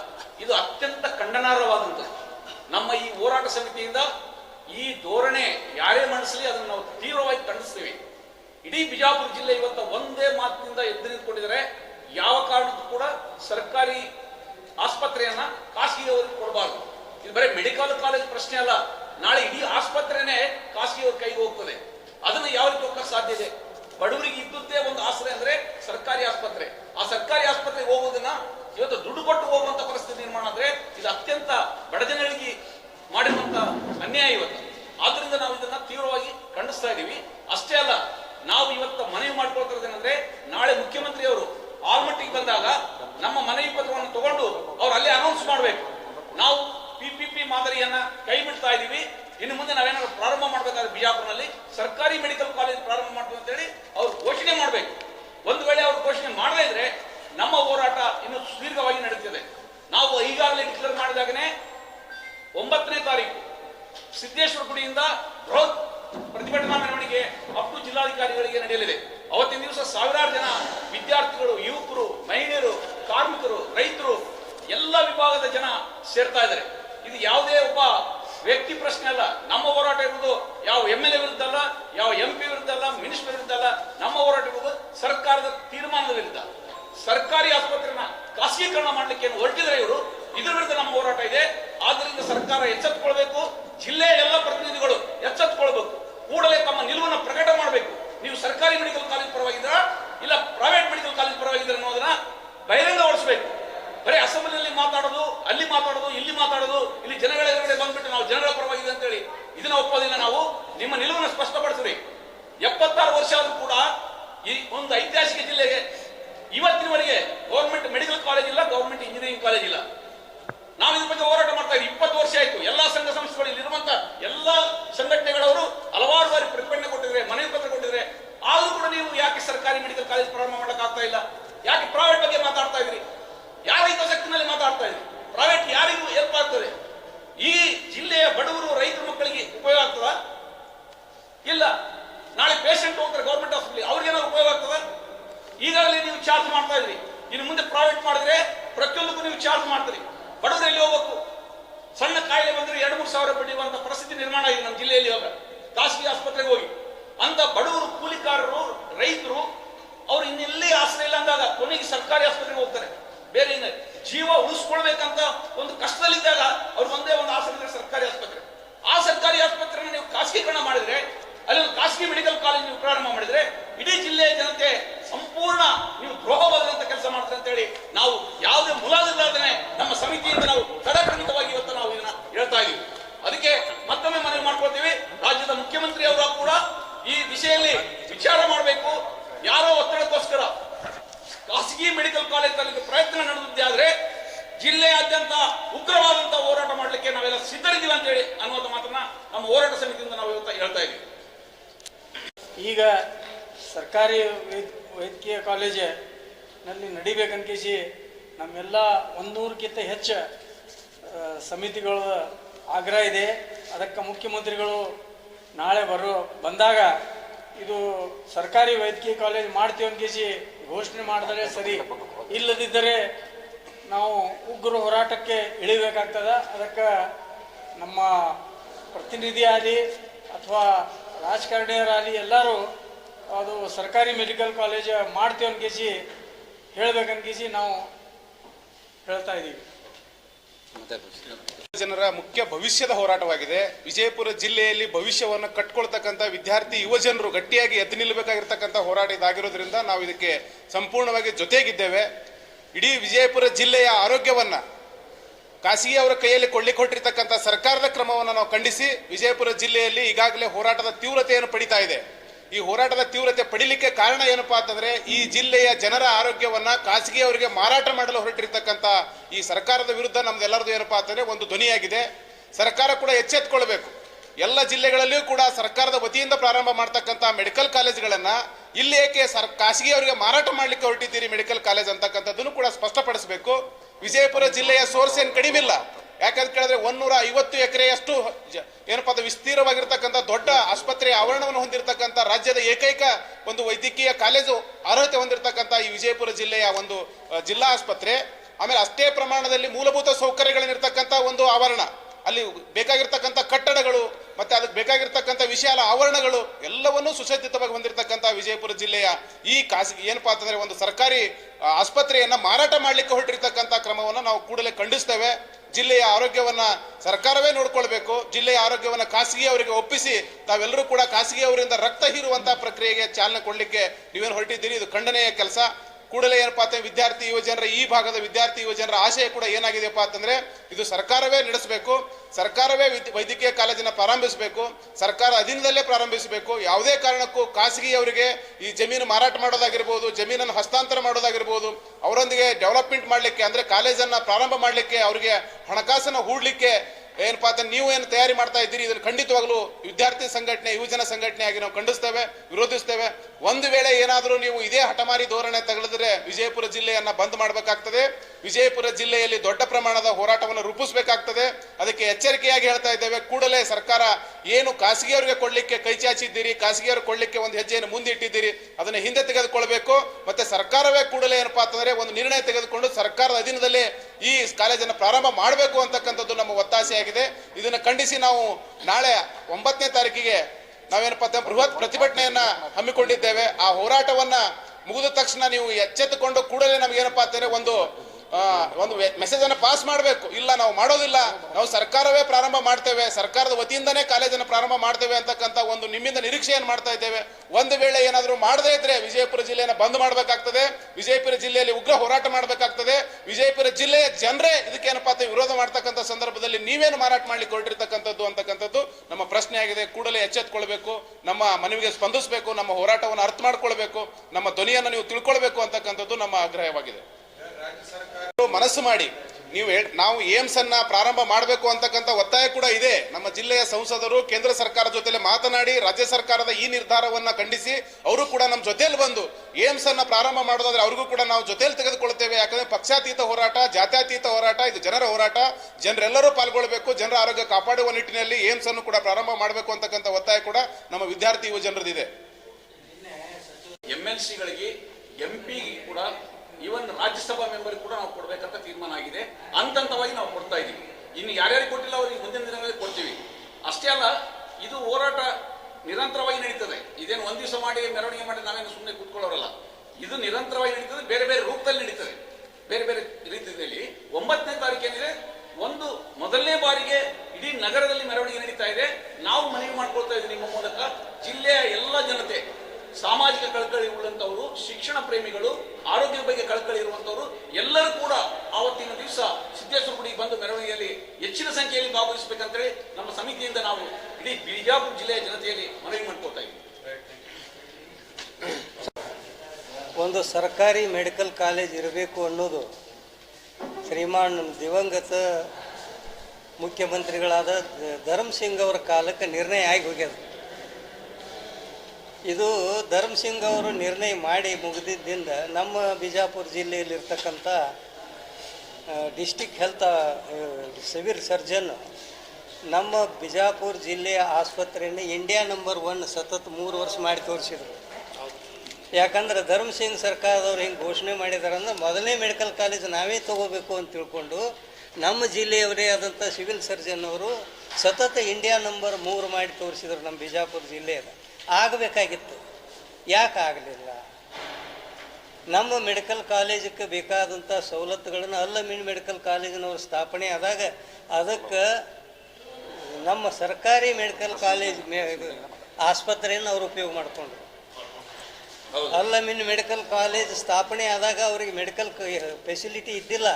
ಇದು ಅತ್ಯಂತ ಖಂಡನಾರ್ಹವಾದಂಥದ್ದು. ನಮ್ಮ ಈ ಹೋರಾಟ ಸಮಿತಿಯಿಂದ ಈ ಧೋರಣೆ ಯಾರೇ ಮನಸ್ಸಲಿ ಅದನ್ನು ನಾವು ತೀವ್ರವಾಗಿ ಖಂಡಿಸ್ತೀವಿ. ಇಡೀ ಬಿಜಾಪುರ ಜಿಲ್ಲೆ ಇವತ್ತ ಒಂದೇ ಮಾತಿನಿಂದ ಎದ್ದು ನಿಂತ್ಕೊಂಡಿದ್ದಾರೆ. ಯಾವ ಕಾರಣಕ್ಕೂ ಕೂಡ ಸರ್ಕಾರಿ ಆಸ್ಪತ್ರೆಯನ್ನ ಖಾಸಗಿಯವರಿಗೆ ಕೊಡಬಾರ್ದು. ಇದು ಬರೀ ಮೆಡಿಕಲ್ ಕಾಲೇಜ್ ಪ್ರಶ್ನೆ ಅಲ್ಲ. ನಾಳೆ ಇಡೀ ಆಸ್ಪತ್ರೆನೇ ಖಾಸಗಿಯವ್ರ ಕೈಗೆ ಹೋಗ್ತದೆ. ಅದನ್ನು ಯಾವ ರೀತಿ ಹೋಗಕ್ಕೆ ಸಾಧ್ಯ ಇದೆ? ಬಡವರಿಗೆ ಇದ್ದದ್ದೇ ಒಂದು ಆಶ್ರಯ ಅಂದ್ರೆ ಸರ್ಕಾರಿ ಆಸ್ಪತ್ರೆ. ಆ ಸರ್ಕಾರಿ ಆಸ್ಪತ್ರೆಗೆ ಹೋಗೋದನ್ನ ಇವತ್ತು ದುಡ್ಡು ಕೊಟ್ಟು ಹೋಗುವಂತ ಪರಿಸ್ಥಿತಿ ನಿರ್ಮಾಣ ಆದ್ರೆ ಇದು ಅತ್ಯಂತ ಬಡಜನರಿಗೆ ಮಾಡಿರುವಂತ ಅನ್ಯಾಯ ಇವತ್ತು. ಆದ್ರಿಂದ ನಾವು ಇದನ್ನ ತೀವ್ರವಾಗಿ ಖಂಡಿಸ್ತಾ ಇದ್ದೀವಿ. ಅಷ್ಟೇ ಅಲ್ಲ, ನಾವು ಇವತ್ತು ಮನವಿ ಮಾಡ್ಕೊಳ್ತಿರೋದೇನಂದ್ರೆ ನಾಳೆ ಮುಖ್ಯಮಂತ್ರಿಯವರು ಆಲ್ಮಟ್ಟಿಗೆ ಬಂದಾಗ ನಮ್ಮ ಮನವಿ ಪತ್ರವನ್ನು ತಗೊಂಡು ಅವ್ರು ಅಲ್ಲಿ ಅನೌನ್ಸ್ ಮಾಡಬೇಕು. ನಾವು ಪಿ ಪಿ ಪಿ ಮಾದರಿಯನ್ನ ಕೈ ಬಿಡ್ತಾ ಇದೀವಿ. ಇನ್ನು ಮುಂದೆ ನಾವೇನಾದ್ರು ಪ್ರಾರಂಭ ಮಾಡಬೇಕಾದ್ರೆ ಬಿಜಾಪುರನಲ್ಲಿ ಸರ್ಕಾರಿ ಮೆಡಿಕಲ್ ಕಾಲೇಜ್ ಪ್ರಾರಂಭ ಮಾಡ್ತೀವಿ ಅಂತ ಹೇಳಿ ಅವ್ರು ಘೋಷಣೆ ಮಾಡಬೇಕು. ಒಂದು ವೇಳೆ ಅವ್ರು ಘೋಷಣೆ ಮಾಡದೇ ಇದ್ರೆ ನಮ್ಮ ಹೋರಾಟ ಇನ್ನು ಸುದೀರ್ಘವಾಗಿ ನಡೀತಿದೆ. ನಾವು ಈಗಾಗಲೇ ಡಿಕ್ಲೇರ್ ಮಾಡಿದಾಗನೇ ಒಂಬತ್ತನೇ ತಾರೀಕು ಸಿದ್ದೇಶ್ವರ ಗುಡಿಯಿಂದ ಬೃಹತ್ ಪ್ರತಿಭಟನಾ ಮೆರವಣಿಗೆ ಅಪ್ ಟು ಜಿಲ್ಲಾಧಿಕಾರಿಗಳಿಗೆ ನಡೆಯಲಿದೆ. ಅವತ್ತಿನ ದಿವಸ ಸಾವಿರಾರು ಜನ ವಿದ್ಯಾರ್ಥಿಗಳು, ಯುವಕರು, ಮಹಿಳೆಯರು, ಕಾರ್ಮಿಕರು, ರೈತರು, ಎಲ್ಲ ವಿಭಾಗದ ಜನ ಸೇರ್ತಾ ಇದ್ದಾರೆ. ಇದು ಯಾವುದೇ ಒಬ್ಬ ವ್ಯಕ್ತಿ ಪ್ರಶ್ನೆ ಅಲ್ಲ. ನಮ್ಮ ಹೋರಾಟ ಇರುವುದು ಯಾವ ಎಂ ಎಲ್ ಎ ವಿರುದ್ಧ ಅಲ್ಲ, ಯಾವ ಎಂ ಪಿ ವಿರುದ್ಧ ಅಲ್ಲ, ಮಿನಿಸ್ಟರ್ ವಿರುದ್ಧ ಅಲ್ಲ. ನಮ್ಮ ಹೋರಾಟ ಇರುವುದು ಸರ್ಕಾರದ ತೀರ್ಮಾನದ ವಿರುದ್ಧ ಸರ್ಕಾರಿ ಆಸ್ಪತ್ರೆನ ಖಾಸಗೀಕರಣ ಮಾಡಲಿಕ್ಕೆ ಏನು ಹೊರಟಿದ್ರೆ ಇವರು? ಇದರ ವಿರುದ್ಧ ನಮ್ಮ ಹೋರಾಟ ಇದೆ. ಆದ್ದರಿಂದ ಸರ್ಕಾರ ಎಚ್ಚೆತ್ತುಕೊಳ್ಬೇಕು. ಜಿಲ್ಲೆಯ ಎಲ್ಲ ಪ್ರತಿನಿಧಿಗಳು ಎಚ್ಚೆತ್ತುಕೊಳ್ಬೇಕು. ಕೂಡಲೇ ತಮ್ಮ ನಿಲುವನ್ನು ಪ್ರಕಟ ಮಾಡಬೇಕು ನೀವು ಸರ್ಕಾರಿ ಮೆಡಿಕಲ್ ಕಾಲೇಜ್ ಪರವಾಗಿದ್ದೀರಾ ಇಲ್ಲ ಪ್ರೈವೇಟ್ ಮೆಡಿಕಲ್ ಕಾಲೇಜ್ ಪರವಾಗಿದ್ದೀರಾ ಅನ್ನೋದನ್ನ ಬಹಿರಂಗಗೊಳಿಸಬೇಕು ಬರೀ ಅಸೆಂಬ್ಲಿಯಲ್ಲಿ ಮಾತಾಡೋದು ಅಲ್ಲಿ ಮಾತಾಡೋದು ಇಲ್ಲಿ ಮಾತಾಡೋದು ಇಲ್ಲಿ ಜನಗಳ ಎದುರುಗಡೆ ಬಂದ್ಬಿಟ್ಟು ನಾವು ಜನಗಳ ಪರವಾಗಿದೆ ಅಂತೇಳಿ ಇದನ್ನ ಒಪ್ಪೋದಿಲ್ಲ ನಾವು ನಿಮ್ಮ ನಿಲುವನ್ನು ಸ್ಪಷ್ಟಪಡಿಸ್ರಿ ಎಪ್ಪತ್ತಾರು ವರ್ಷ ಆದ್ರೂ ಕೂಡ ಈ ಒಂದು ಐತಿಹಾಸಿಕ ಜಿಲ್ಲೆಗೆ ಇವತ್ತಿನವರೆಗೆ ಗೌರ್ಮೆಂಟ್ ಮೆಡಿಕಲ್ ಕಾಲೇಜ್ ಇಲ್ಲ ಗೌರ್ಮೆಂಟ್ ಇಂಜಿನಿಯರಿಂಗ್ ಕಾಲೇಜ್ ಇಲ್ಲ ನಾವು ಇದ್ರ ಬಗ್ಗೆ ಹೋರಾಟ ಮಾಡ್ತಾ ಇದ್ದೀವಿ ಇಪ್ಪತ್ತು ವರ್ಷ ಆಯ್ತು ಎಲ್ಲಾ ಸಂಘ ಸಂಸ್ಥೆಗಳು ಇಲ್ಲಿರುವಂತ ಎಲ್ಲಾ ಸಂಘಟನೆಗಳವರು ಹಲವಾರು ಬಾರಿ ಪ್ರತಿಭಟನೆ ಕೊಟ್ಟಿದ್ರೆ ಮನವಿ ಪತ್ರ ಕೊಟ್ಟಿದ್ರೆ ಆದ್ರೂ ಕೂಡ ನೀವು ಯಾಕೆ ಸರ್ಕಾರಿ ಮೆಡಿಕಲ್ ಕಾಲೇಜ್ ಪ್ರಾರಂಭ ಮಾಡಕ್ ಆಗ್ತಾ ಇಲ್ಲ ಯಾಕೆ ಪ್ರೈವೇಟ್ ಬಗ್ಗೆ ಮಾತಾಡ್ತಾ ಇದ್ರಿ ಯಾರ ಹಿತಾಸಕ್ತಿನಲ್ಲಿ ಮಾತಾಡ್ತಾ ಇದ್ರಿ ಪ್ರೈವೇಟ್ ಯಾರಿಗೂ ಹೆಲ್ಪ್ ಆಗ್ತದೆ ಈ ಜಿಲ್ಲೆಯ ಬಡವರು ರೈತರ ಮಕ್ಕಳಿಗೆ ಉಪಯೋಗ ಆಗ್ತದ ಇಲ್ಲ. ನಾಳೆ ಪೇಷಂಟ್ ಹೋಗ್ತಾರೆ ಗೌರ್ಮೆಂಟ್ ಹಾಸ್ಪಿಟಲ್ ಅವ್ರಿಗೇನಾದ್ರು ಉಪಯೋಗ ಆಗ್ತದ? ಈಗಾಗಲೇ ನೀವು ಚಾರ್ಜ್ ಮಾಡ್ತಾ ಇದ್ರಿ. ಇನ್ನು ಮುಂದೆ ಪ್ರೈವೇಟ್ ಮಾಡಿದ್ರೆ ಪ್ರತಿಯೊಂದಕ್ಕೂ ನೀವು ಚಾರ್ಜ್ ಮಾಡ್ತೀರಿ. ಬಡವರು ಎಲ್ಲಿ ಹೋಗ್ಬೇಕು? ಸಣ್ಣ ಕಾಯಿಲೆ ಬಂದ್ರೆ ಎರಡು, ಮೂರು ಸಾವಿರ ಪಡೆಯುವಂತ ಪರಿಸ್ಥಿತಿ ನಿರ್ಮಾಣ ಆಗಿದೆ ನಮ್ಮ ಜಿಲ್ಲೆಯಲ್ಲಿ ಇವಾಗ. ಖಾಸಗಿ ಆಸ್ಪತ್ರೆಗೆ ಹೋಗಿ. ಅಂತ ಬಡವರು ಕೂಲಿಕಾರರು, ರೈತರು, ಅವ್ರು ಇನ್ನೆಲ್ಲಿ ಆಸರೆ ಇಲ್ಲ ಅಂದಾಗ ಕೊನೆಗೆ ಸರ್ಕಾರಿ ಆಸ್ಪತ್ರೆಗೆ ಹೋಗ್ತಾರೆ. ಬೇರೆ ಇನ್ನ ಜೀವ ಉಳಿಸ್ಕೊಳ್ಬೇಕಂತ ಒಂದು ಕಷ್ಟದಲ್ಲಿದ್ದಾಗ ಅವ್ರು ಒಂದೇ ಒಂದು ಆಸರೆ ಸರ್ಕಾರಿ ಆಸ್ಪತ್ರೆ. ಆ ಸರ್ಕಾರಿ ಆಸ್ಪತ್ರೆನ ನೀವು ಖಾಸಗೀಕರಣ ಮಾಡಿದ್ರೆ ಅಲ್ಲಿ ಒಂದು ಖಾಸಗಿ ಮೆಡಿಕಲ್ ಕಾಲೇಜ್ ನೀವು ಪ್ರಾರಂಭ ಮಾಡಿದ್ರೆ ಇಡೀ ಜಿಲ್ಲೆಯ ಜನತೆ ಸಂಪೂರ್ಣ ನೀವು ದ್ರೋಹವಾದಂತ ಕೆಲಸ ಮಾಡ್ತಾರೆ ಅಂತ ಹೇಳಿ ನಾವು ಯಾವುದೇ ಮುಲಾಜಿಲ್ಲದೇ ನಮ್ಮ ಸಮಿತಿಯಿಂದ ನಾವು ಖಡಖಂಡಿತವಾಗಿ ಇವತ್ತು ನಾವು ಇದನ್ನ ಹೇಳ್ತಾ ಇದೀವಿ ಅದಕ್ಕೆ ಮತ್ತೊಮ್ಮೆ ಮನವಿ ಮಾಡ್ಕೊಳ್ತೀವಿ ರಾಜ್ಯದ ಮುಖ್ಯಮಂತ್ರಿ ಅವರು ಕೂಡ ಈ ದಿಶೆಯಲ್ಲಿ ವಿಚಾರ ಮಾಡಬೇಕು ಯಾರೋ ಒತ್ತಡಕ್ಕೋಸ್ಕರ ಖಾಸಗಿ ಮೆಡಿಕಲ್ ಕಾಲೇಜ್ ತರಲಿಕ್ಕೆ ಪ್ರಯತ್ನ ನಡೆದಿದ್ದೆ ಆದ್ರೆ ಜಿಲ್ಲೆಯಾದ್ಯಂತ ಉಗ್ರವಾದಂತಹ ಹೋರಾಟ ಮಾಡಲಿಕ್ಕೆ ನಾವೆಲ್ಲ ಸಿದ್ಧರಿದ್ದೀವಿ ಅಂತ ಹೇಳಿ ಅನ್ನುವಂಥ ಮಾತನ್ನ ನಮ್ಮ ಹೋರಾಟ ಸಮಿತಿಯಿಂದ ನಾವು ಇವತ್ತು ಹೇಳ್ತಾ ಇದ್ದೀವಿ ಈಗ ಸರ್ಕಾರಿ ವೈದ್- ವೈದ್ಯಕೀಯ ನಡಿಬೇಕನ್ಕೇಸಿ ನಮ್ಮೆಲ್ಲ ಒಂದೂರಕ್ಕಿಂತ ಹೆಚ್ಚು ಸಮಿತಿಗಳ ಆಗ್ರಹ ಇದೆ. ಅದಕ್ಕೆ ಮುಖ್ಯಮಂತ್ರಿಗಳು ನಾಳೆ ಬರೋ, ಬಂದಾಗ ಇದು ಸರ್ಕಾರಿ ವೈದ್ಯಕೀಯ ಕಾಲೇಜ್ ಮಾಡ್ತೀವಿ ಅನ್ಕೇಶಿ ಘೋಷಣೆ ಮಾಡಿದರೆ ಸರಿ. ಇಲ್ಲದಿದ್ದರೆ ನಾವು ಉಗ್ರ ಹೋರಾಟಕ್ಕೆ ಇಳಿಬೇಕಾಗ್ತದ. ಅದಕ್ಕೆ ನಮ್ಮ ಪ್ರತಿನಿಧಿ ಆಗಲಿ ಅಥವಾ ರಾಜಕಾರಣಿಯರಾಗಲಿ ಎಲ್ಲರೂ ಅದು ಸರ್ಕಾರಿ ಮೆಡಿಕಲ್ ಕಾಲೇಜ್ ಮಾಡ್ತೀವಿ ಅನ್ಕೇಸಿ ಹೇಳ್ಬೇಕನ್ಕೇಸಿ ನಾವು ಹೇಳ್ತಾ ಇದ್ದೀವಿ ಜನರ ಮುಖ್ಯ ಭವಿಷ್ಯದ ಹೋರಾಟವಾಗಿದೆ. ವಿಜಯಪುರ ಜಿಲ್ಲೆಯಲ್ಲಿ ಭವಿಷ್ಯವನ್ನು ಕಟ್ಕೊಳ್ತಕ್ಕಂಥ ವಿದ್ಯಾರ್ಥಿ ಯುವ ಜನರು ಗಟ್ಟಿಯಾಗಿ ಎದ್ದು ನಿಲ್ಲಬೇಕಾಗಿರ್ತಕ್ಕಂಥ ಹೋರಾಟ ಇದಾಗಿರೋದ್ರಿಂದ ನಾವು ಇದಕ್ಕೆ ಸಂಪೂರ್ಣವಾಗಿ ಜೊತೆಗಿದ್ದೇವೆ. ಇಡೀ ವಿಜಯಪುರ ಜಿಲ್ಲೆಯ ಆರೋಗ್ಯವನ್ನ ಖಾಸಗಿ ಅವರ ಕೈಯಲ್ಲಿ ಕೊಳ್ಳಿಕೊಟ್ಟಿರ್ತಕ್ಕಂಥ ಸರ್ಕಾರದ ಕ್ರಮವನ್ನು ನಾವು ಖಂಡಿಸಿ ವಿಜಯಪುರ ಜಿಲ್ಲೆಯಲ್ಲಿ ಈಗಾಗಲೇ ಹೋರಾಟದ ತೀವ್ರತೆಯನ್ನು ಪಡಿತಾ ಇದೆ. ಈ ಹೋರಾಟದ ತೀವ್ರತೆ ಪಡಿಲಿಕ್ಕೆ ಕಾರಣ ಏನಪ್ಪಾ ಅಂತಂದ್ರೆ ಈ ಜಿಲ್ಲೆಯ ಜನರ ಆರೋಗ್ಯವನ್ನ ಖಾಸಗಿ ಅವರಿಗೆ ಮಾರಾಟ ಮಾಡಲು ಹೊರಟಿರ್ತಕ್ಕಂಥ ಈ ಸರ್ಕಾರದ ವಿರುದ್ಧ ನಮ್ದೆಲ್ಲರದು ಏನಪ್ಪಾ ಅಂತಂದ್ರೆ ಒಂದು ಧ್ವನಿಯಾಗಿದೆ. ಸರ್ಕಾರ ಕೂಡ ಎಚ್ಚೆತ್ಕೊಳ್ಬೇಕು. ಎಲ್ಲ ಜಿಲ್ಲೆಗಳಲ್ಲಿಯೂ ಕೂಡ ಸರ್ಕಾರದ ವತಿಯಿಂದ ಪ್ರಾರಂಭ ಮಾಡ್ತಕ್ಕಂಥ ಮೆಡಿಕಲ್ ಕಾಲೇಜುಗಳನ್ನ ಇಲ್ಲಿ ಏಕೆ ಸರ್ ಖಾಸಗಿ ಅವರಿಗೆ ಮಾರಾಟ ಮಾಡ್ಲಿಕ್ಕೆ ಹೊರಟಿದ್ದೀರಿ ಮೆಡಿಕಲ್ ಕಾಲೇಜ್ ಅಂತಕ್ಕಂಥದ್ದನ್ನು ಕೂಡ ಸ್ಪಷ್ಟಪಡಿಸಬೇಕು. ವಿಜಯಪುರ ಜಿಲ್ಲೆಯ ಸೋರ್ಸ್ ಏನು ಕಡಿಮೆ ಇಲ್ಲ. ಯಾಕಂತ ಕೇಳಿದ್ರೆ ಒಂದೂರ ಐವತ್ತು ಎಕರೆಯಷ್ಟು ಏನಪ್ಪಾ ಅದು ವಿಸ್ತೀರ್ಣವಾಗಿರ್ತಕ್ಕಂಥ ದೊಡ್ಡ ಆಸ್ಪತ್ರೆಯ ಆವರಣವನ್ನು ಹೊಂದಿರತಕ್ಕಂಥ ರಾಜ್ಯದ ಏಕೈಕ ಒಂದು ವೈದ್ಯಕೀಯ ಕಾಲೇಜು ಅರ್ಹತೆ ಹೊಂದಿರತಕ್ಕಂಥ ಈ ವಿಜಯಪುರ ಜಿಲ್ಲೆಯ ಒಂದು ಜಿಲ್ಲಾ ಆಸ್ಪತ್ರೆ. ಆಮೇಲೆ ಅಷ್ಟೇ ಪ್ರಮಾಣದಲ್ಲಿ ಮೂಲಭೂತ ಸೌಕರ್ಯಗಳನ್ನಿರ್ತಕ್ಕಂಥ ಒಂದು ಆವರಣ. ಅಲ್ಲಿ ಬೇಕಾಗಿರ್ತಕ್ಕಂಥ ಕಟ್ಟಡಗಳು ಮತ್ತೆ ಅದಕ್ಕೆ ಬೇಕಾಗಿರ್ತಕ್ಕಂಥ ವಿಶಾಲ ಆವರಣಗಳು ಎಲ್ಲವನ್ನೂ ಸುಸಜ್ಜಿತವಾಗಿ ಹೊಂದಿರತಕ್ಕಂಥ ವಿಜಯಪುರ ಜಿಲ್ಲೆಯ ಈ ಖಾಸಗಿ, ಏನಪ್ಪಾ ಅಂತಂದ್ರೆ ಒಂದು ಸರ್ಕಾರಿ ಆಸ್ಪತ್ರೆಯನ್ನ ಮಾರಾಟ ಮಾಡಲಿಕ್ಕೆ ಹೊರಟಿರ್ತಕ್ಕಂಥ ಕ್ರಮವನ್ನು ನಾವು ಕೂಡಲೇ ಖಂಡಿಸ್ತೇವೆ. ಜಿಲ್ಲೆಯ ಆರೋಗ್ಯವನ್ನ ಸರ್ಕಾರವೇ ನೋಡ್ಕೊಳ್ಬೇಕು, ಜಿಲ್ಲೆಯ ಆರೋಗ್ಯವನ್ನ ಖಾಸಗಿ ಅವರಿಗೆ ಒಪ್ಪಿಸಿ, ತಾವೆಲ್ಲರೂ ಕೂಡ ಖಾಸಗಿ ಅವರಿಂದ ರಕ್ತ ಹೀರುವಂತಹ ಪ್ರಕ್ರಿಯೆಗೆ ಚಾಲನೆ ಕೊಡ್ಲಿಕ್ಕೆ ನೀವೇನು ಹೊರಟಿದ್ದೀರಿ? ಇದು ಖಂಡನೆಯ ಕೆಲಸ. ಕೂಡಲೇ ಏನಪ್ಪಾ ಅಂತ ವಿದ್ಯಾರ್ಥಿ ಯುವಜನರ ಈ ಭಾಗದ ವಿದ್ಯಾರ್ಥಿ ಯುವಜನರ ಆಶಯ ಕೂಡ ಏನಾಗಿದೆಯಪ್ಪ ಅಂತಂದ್ರೆ ಇದು ಸರ್ಕಾರವೇ ನಡೆಸಬೇಕು ಸರ್ಕಾರವೇ ವಿದ್- ವೈದ್ಯಕೀಯ ಕಾಲೇಜನ್ನ ಪ್ರಾರಂಭಿಸಬೇಕು, ಸರ್ಕಾರ ಅಧೀನದಲ್ಲೇ ಪ್ರಾರಂಭಿಸಬೇಕು. ಯಾವುದೇ ಕಾರಣಕ್ಕೂ ಖಾಸಗಿಯವರಿಗೆ ಈ ಜಮೀನು ಮಾರಾಟ ಮಾಡೋದಾಗಿರ್ಬೋದು, ಜಮೀನನ್ನು ಹಸ್ತಾಂತರ ಮಾಡೋದಾಗಿರ್ಬೋದು, ಅವರೊಂದಿಗೆ ಡೆವಲಪ್ಮೆಂಟ್ ಮಾಡಲಿಕ್ಕೆ ಅಂದ್ರೆ ಕಾಲೇಜನ್ನ ಪ್ರಾರಂಭ ಮಾಡಲಿಕ್ಕೆ, ಅವರಿಗೆ ಹಣಕಾಸನ್ನು ಹೂಡ್ಲಿಕ್ಕೆ ಏನಪ್ಪಾ ಅಂತ ನೀವು ಏನು ತಯಾರಿ ಮಾಡ್ತಾ ಇದ್ದೀರಿ? ಇದನ್ನು ಖಂಡಿತವಾಗಲೂ ವಿದ್ಯಾರ್ಥಿ ಸಂಘಟನೆ, ಯುವಜನ ಸಂಘಟನೆ ಆಗಿ ನಾವು ಖಂಡಿಸ್ತೇವೆ, ವಿರೋಧಿಸ್ತೇವೆ. ಒಂದು ವೇಳೆ ಏನಾದರೂ ನೀವು ಇದೇ ಹಠಮಾರಿ ಧೋರಣೆ ತಗಲಿದ್ರೆ ವಿಜಯಪುರ ಜಿಲ್ಲೆಯನ್ನು ಬಂದ್ ಮಾಡಬೇಕಾಗ್ತದೆ. ವಿಜಯಪುರ ಜಿಲ್ಲೆಯಲ್ಲಿ ದೊಡ್ಡ ಪ್ರಮಾಣದ ಹೋರಾಟವನ್ನು ರೂಪಿಸಬೇಕಾಗ್ತದೆ. ಅದಕ್ಕೆ ಎಚ್ಚರಿಕೆಯಾಗಿ ಹೇಳ್ತಾ ಇದ್ದೇವೆ. ಕೂಡಲೇ ಸರ್ಕಾರ ಏನು ಖಾಸಗಿಯವರಿಗೆ ಕೊಡಲಿಕ್ಕೆ ಕೈ ಚಾಚಿದ್ದೀರಿ ಖಾಸಗಿಯವರು ಕೊಡಲಿಕ್ಕೆ ಒಂದು ಹೆಜ್ಜೆಯನ್ನು ಮುಂದೆ ಇಟ್ಟಿದ್ದೀರಿ ಅದನ್ನು ಹಿಂದೆ ತೆಗೆದುಕೊಳ್ಬೇಕು. ಮತ್ತೆ ಸರ್ಕಾರವೇ ಕೂಡಲೇ ಏನಪ್ಪಾ ಅಂತಂದ್ರೆ ಒಂದು ನಿರ್ಣಯ ತೆಗೆದುಕೊಂಡು ಸರ್ಕಾರದ ಅಧೀನದಲ್ಲಿ ಈ ಕಾಲೇಜನ್ನು ಪ್ರಾರಂಭ ಮಾಡಬೇಕು ಅಂತಕ್ಕಂಥದ್ದು ನಮ್ಮ ಒತ್ತಾಸೆಯಾಗಿದೆ ಇದನ್ನು ಖಂಡಿಸಿ ನಾವು ನಾಳೆ ಒಂಬತ್ತನೇ ತಾರೀಕಿಗೆ ನಾವೇನಪ್ಪ ಅಂತ ಬೃಹತ್ ಪ್ರತಿಭಟನೆಯನ್ನ ಹಮ್ಮಿಕೊಂಡಿದ್ದೇವೆ. ಆ ಹೋರಾಟವನ್ನ ಮುಗಿದ ತಕ್ಷಣ ನೀವು ಎಚ್ಚೆತ್ತುಕೊಂಡು ಕೂಡಲೇ ನಮಗೇನಪ್ಪಾ ಅಂತಂದ್ರೆ ಒಂದು ಒಂದು ಮೆಸೇಜ್ ಅನ್ನು ಪಾಸ್ ಮಾಡಬೇಕು. ಇಲ್ಲ, ನಾವು ಮಾಡೋದಿಲ್ಲ. ನಾವು ಸರ್ಕಾರವೇ ಪ್ರಾರಂಭ ಮಾಡ್ತೇವೆ. ಸರ್ಕಾರದ ವತಿಯಿಂದನೇ ಕಾಲೇಜನ್ನು ಪ್ರಾರಂಭ ಮಾಡ್ತೇವೆ ಅಂತಕ್ಕಂಥ ಒಂದು ನಿಮ್ಮಿಂದ ನಿರೀಕ್ಷೆಯನ್ನು ಮಾಡ್ತಾ ಇದ್ದೇವೆ? ಒಂದು ವೇಳೆ ಏನಾದರೂ ಮಾಡದೇ ಇದ್ರೆ ವಿಜಯಪುರ ಜಿಲ್ಲೆಯನ್ನು ಬಂದ್ ಮಾಡಬೇಕಾಗ್ತದೆ. ವಿಜಯಪುರ ಜಿಲ್ಲೆಯಲ್ಲಿ ಉಗ್ರ ಹೋರಾಟ ಮಾಡಬೇಕಾಗ್ತದೆ. ವಿಜಯಪುರ ಜಿಲ್ಲೆಯ ಜನರೇ ಇದಕ್ಕೇನಪ್ಪ ಅಂತ ವಿರೋಧ ಮಾಡ್ತಕ್ಕಂಥ ಸಂದರ್ಭದಲ್ಲಿ ನೀವೇನು ಮಾರಾಟ ಮಾಡ್ಲಿಕ್ಕೆ ಹೊರಟಿರ್ತಕ್ಕಂಥದ್ದು ಅಂತಕ್ಕಂಥದ್ದು ನಮ್ಮ ಪ್ರಶ್ನೆ ಆಗಿದೆ ಕೂಡಲೇ ಎಚ್ಚೆತ್ಕೊಳ್ಬೇಕು. ನಮ್ಮ ಮನವಿಗೆ ಸ್ಪಂದಿಸಬೇಕು. ನಮ್ಮ ಹೋರಾಟವನ್ನು ಅರ್ಥ ಮಾಡ್ಕೊಳ್ಬೇಕು. ನಮ್ಮ ಧ್ವನಿಯನ್ನು ನೀವು ತಿಳ್ಕೊಳ್ಬೇಕು ಅಂತಕ್ಕಂಥದ್ದು ನಮ್ಮ ಆಗ್ರಹವಾಗಿದೆ. ಮನಸ್ಸು ಮಾಡಿ. ನೀವು ನಾವು ಏಮ್ಸ್ ಅನ್ನ ಪ್ರಾರಂಭ ಮಾಡಬೇಕು ಅಂತಕ್ಕಂಥ ಒತ್ತಾಯ ಕೂಡ ಇದೆ. ನಮ್ಮ ಜಿಲ್ಲೆಯ ಸಂಸದರು, ಕೇಂದ್ರ ಸರ್ಕಾರ ಜೊತೆಲೆ ಮಾತನಾಡಿ, ರಾಜ್ಯ ಸರ್ಕಾರದ ಈ ನಿರ್ಧಾರವನ್ನ ಖಂಡಿಸಿ, ಅವರು ಕೂಡ ನಮ್ಮ ಜೊತೆಯಲ್ಲಿ ಬಂದು ಏಮ್ಸ್ ಅನ್ನ ಪ್ರಾರಂಭ ಮಾಡೋದಾದ್ರೆ ಅವ್ರಿಗೂ ಕೂಡ ನಾವು ಜೊತೆಯಲ್ಲಿ ತೆಗೆದುಕೊಳ್ತೇವೆ ಯಾಕಂದ್ರೆ ಪಕ್ಷಾತೀತ ಹೋರಾಟ, ಜಾತ್ಯಾತೀತ ಹೋರಾಟ, ಇದು ಜನರ ಹೋರಾಟ. ಜನರೆಲ್ಲರೂ ಪಾಲ್ಗೊಳ್ಬೇಕು, ಜನರ ಆರೋಗ್ಯ ಕಾಪಾಡುವ ನಿಟ್ಟಿನಲ್ಲಿ ಏಮ್ಸ್ ಅನ್ನು ಕೂಡ ಪ್ರಾರಂಭ ಮಾಡಬೇಕು ಅಂತಕ್ಕಂಥ ಒತ್ತಾಯ ಕೂಡ ನಮ್ಮ ವಿದ್ಯಾರ್ಥಿ ಯುವ ಜನರದಿದೆ ಎಂ ಎಲ್ ಸಿಗಳಿಗೆ ಎಂ ಪಿಗೆ ಕೂಡ ಈವನ್ ರಾಜ್ಯಸಭಾ ಮೆಂಬರ್ ಕೂಡ ನಾವು ಕೊಡಬೇಕಂತ ತೀರ್ಮಾನ ಆಗಿದೆ. ಹಂತವಾಗಿ ನಾವು ಕೊಡ್ತಾ ಇದ್ದೀವಿ ಇನ್ನು ಯಾರ್ಯಾರು ಕೊಟ್ಟಿಲ್ಲ ಅವ್ರಿಗೆ ಮುಂದಿನ ದಿನಗಳಲ್ಲಿ ಕೊಡ್ತೀವಿ. ಅಷ್ಟೇ ಅಲ್ಲ, ಇದು ಹೋರಾಟ ನಿರಂತರವಾಗಿ ನಡೀತದೆ. ಇದೇನು ಒಂದ್ ದಿವಸ ಮಾಡಿ, ಮೆರವಣಿಗೆ ಮಾಡಿ ನಾವೇನು ಸುಮ್ಮನೆ ಕೂತ್ಕೊಳ್ಳೋರಲ್ಲ. ಇದು ನಿರಂತರವಾಗಿ ನಡೀತದೆ, ಬೇರೆ ಬೇರೆ ರೂಪದಲ್ಲಿ ನಡೀತದೆ. ಬೇರೆ ಬೇರೆ ರೀತಿಯಲ್ಲಿ ಒಂಬತ್ತನೇ ತಾರೀಕು ಏನಿದೆ, ಒಂದು ಮೊದಲನೇ ಬಾರಿಗೆ ಇಡೀ ನಗರದಲ್ಲಿ ಮೆರವಣಿಗೆ ನಡೀತಾ ಇದೆ. ನಾವು ಮನವಿ ಮಾಡ್ಕೊಳ್ತಾ ಇದ್ದೀವಿ ನಿಮ್ಮ ಮೂಲಕ. ಜಿಲ್ಲೆಯ ಎಲ್ಲ ಜನತೆ ಸಾಮಾಜಿಕ ಕಳಕಳಿ ಶಿಕ್ಷಣ ಪ್ರೇಮಿಗಳು, ಆರೋಗ್ಯದ ಬಗ್ಗೆ ಕಳಕಳಿ ಇರುವಂತವರು ಎಲ್ಲರೂ ಕೂಡ ಆವತ್ತಿನ ದಿವಸ ಸಿದ್ದೇಶ್ವರ ಗುಡಿಗೆ ಬಂದು ಮೆರವಣಿಗೆಯಲ್ಲಿ ಹೆಚ್ಚಿನ ಸಂಖ್ಯೆಯಲ್ಲಿ ಭಾಗವಹಿಸಬೇಕಂತೇಳಿ ನಮ್ಮ ಸಮಿತಿಯಿಂದ ನಾವು ಇಡೀ ಬಿಜಾಪುರ ಜಿಲ್ಲೆಯ ಜನತೆಯಲ್ಲಿ ಮನವಿ ಮಾಡ್ಕೋತಾ ಇದ್ದೀವಿ. ಒಂದು ಸರ್ಕಾರಿ ಮೆಡಿಕಲ್ ಕಾಲೇಜ್ ಇರಬೇಕು ಅನ್ನೋದು ಶ್ರೀಮಾನ್ ದಿವಂಗತ ಮುಖ್ಯಮಂತ್ರಿಗಳಾದ ದ- ಧರ್ಮ್ ಸಿಂಗ್ ಅವರ ಕಾಲಕ್ಕೆ ನಿರ್ಣಯ ಆಗಿ ಹೋಗ್ಯದ. ಇದು ಧರ್ಮಸಿಂಗ್ ಅವರು ನಿರ್ಣಯ ಮಾಡಿ ಮುಗಿದಿದ್ದಿಂದ ನಮ್ಮ ಬಿಜಾಪುರ ಜಿಲ್ಲೆಯಲ್ಲಿರ್ತಕ್ಕಂಥ ಡಿಸ್ಟಿಕ್ ಹೆಲ್ತ್ ಸಿವಿಲ್ ಸರ್ಜನ್ ನಮ್ಮ ಬಿಜಾಪುರ ಜಿಲ್ಲೆಯ ಆಸ್ಪತ್ರೆಯನ್ನು ಇಂಡಿಯಾ ನಂಬರ್ ಒನ್ ಸತತ ಮೂರು ವರ್ಷ ಮಾಡಿ ತೋರಿಸಿದರು. ಯಾಕಂದ್ರೆ ಧರ್ಮಸಿಂಗ್ ಸರ್ಕಾರದವ್ರು ಹಿಂಗೆ ಘೋಷಣೆ ಮಾಡಿದಾರೆ ಮೊದಲೇ ಮೊದಲನೇ ಮೆಡಿಕಲ್ ಕಾಲೇಜ್ ನಾವೇ ತಗೋಬೇಕು ಅಂತ ತಿಳ್ಕೊಂಡು ನಮ್ಮ ಜಿಲ್ಲೆಯವರೇ ಆದಂಥ ಸಿವಿಲ್ ಸರ್ಜನ್ ಅವರು ಸತತ ಇಂಡಿಯಾ ನಂಬರ್ ಮೂರು ಮಾಡಿ ತೋರಿಸಿದರು ನಮ್ಮ ಬಿಜಾಪುರ ಜಿಲ್ಲೆಯದ ಆಗಬೇಕಾಗಿತ್ತು. ಯಾಕೆ ಆಗಲಿಲ್ಲ ನಮ್ಮ ಮೆಡಿಕಲ್ ಕಾಲೇಜಕ್ಕೆ ಬೇಕಾದಂಥ ಸವಲತ್ತುಗಳನ್ನು ಅಲ್ಲ ಮಿನ್ ಮೆಡಿಕಲ್ ಕಾಲೇಜಿನವರು ಸ್ಥಾಪನೆ ಆದಾಗ ಅದಕ್ಕೆ ನಮ್ಮ ಸರ್ಕಾರಿ ಮೆಡಿಕಲ್ ಕಾಲೇಜ್ ಮೇ ಆಸ್ಪತ್ರೆಯನ್ನು ಅವರು ಉಪಯೋಗ ಮಾಡಿಕೊಂಡ್ರು. ಹೌದು. ಅಲ್ಲ ಮಿನ್ ಮೆಡಿಕಲ್ ಕಾಲೇಜ್ ಸ್ಥಾಪನೆ ಆದಾಗ ಅವರಿಗೆ ಮೆಡಿಕಲ್ ಫೆಸಿಲಿಟಿ ಇದ್ದಿಲ್ಲ.